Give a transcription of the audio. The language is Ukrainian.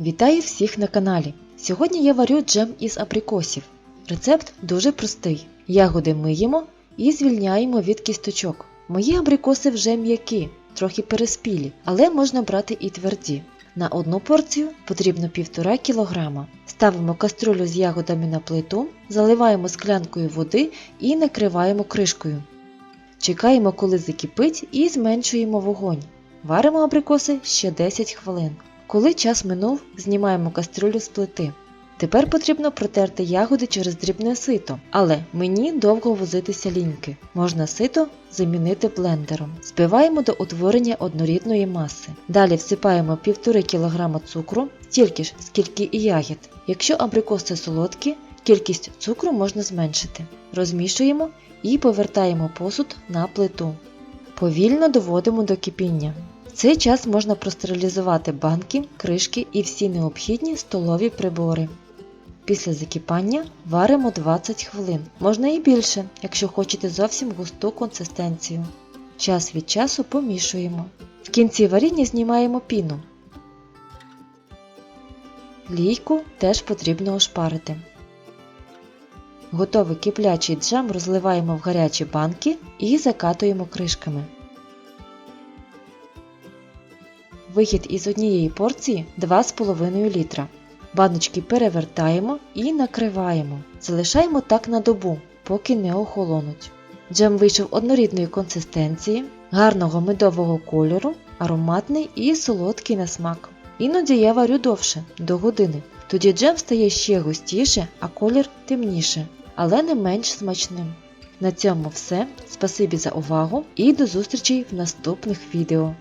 Вітаю всіх на каналі! Сьогодні я варю джем із абрикосів. Рецепт дуже простий. Ягоди миємо і звільняємо від кісточок. Мої абрикоси вже м'які, трохи переспілі, але можна брати і тверді. На одну порцію потрібно 1,5 кг. Ставимо каструлю з ягодами на плиту, заливаємо склянкою води і накриваємо кришкою. Чекаємо, коли закипить, і зменшуємо вогонь. Варимо абрикоси ще 10 хвилин. Коли час минув, знімаємо каструлю з плити. Тепер потрібно протерти ягоди через дрібне сито, але мені довго возитися ліньки. Можна сито замінити блендером. Збиваємо до утворення однорідної маси. Далі всипаємо 1,5 кг цукру, стільки ж, скільки і ягід. Якщо абрикоси солодкі, кількість цукру можна зменшити. Розмішуємо і повертаємо посуд на плиту. Повільно доводимо до кипіння. Цей час можна простерилізувати банки, кришки і всі необхідні столові прибори. Після закипання варимо 20 хвилин, можна і більше, якщо хочете зовсім густу консистенцію. Час від часу помішуємо. В кінці варіння знімаємо піну. Лійку теж потрібно ошпарити. Готовий киплячий джем розливаємо в гарячі банки і закатуємо кришками. Вихід із однієї порції 2,5 літра. Баночки перевертаємо і накриваємо. Залишаємо так на добу, поки не охолонуть. Джем вийшов однорідної консистенції, гарного медового кольору, ароматний і солодкий на смак. Іноді я варю довше, до години. Тоді джем стає ще густіше, а колір темніше, але не менш смачним. На цьому все. Спасибі за увагу і до зустрічі в наступних відео.